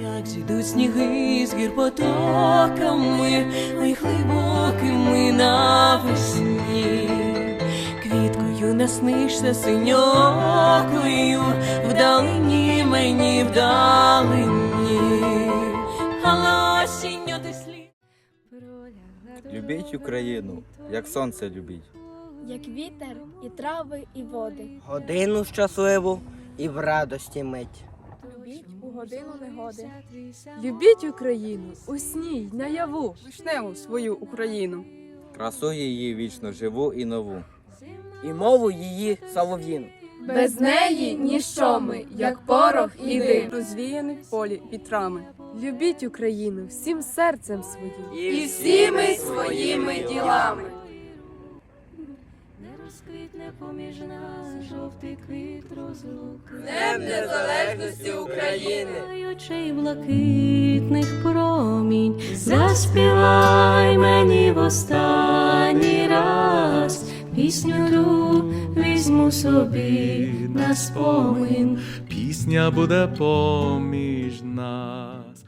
Як зійдуть сніги з гір потоками, ой глибокими навесні, квіткою наснишся синьокою, вдалині мені вдалині, ти слід. Любіть Україну, як сонце любіть. як вітер, і трави, і води. Годину щасливу і в радості мить. Любіть у годину негоди. Любіть Україну у сні й наяву. вишневу свою Україну. Красу її вічно живу і нову. І мову її солов'їну. Без неї ніщо ми, як порох і дим. розвіяний в полі вітрами. Любіть Україну всім серцем своїм. І всіми своїми ділами. Не розквітне поміж нас жовтий квіт розлуки. Днем Незалежності України. Очей блакитних промінь, заспівай мені в останній раз пісню ту візьму собі на спомин. Пісня буде поміж нас.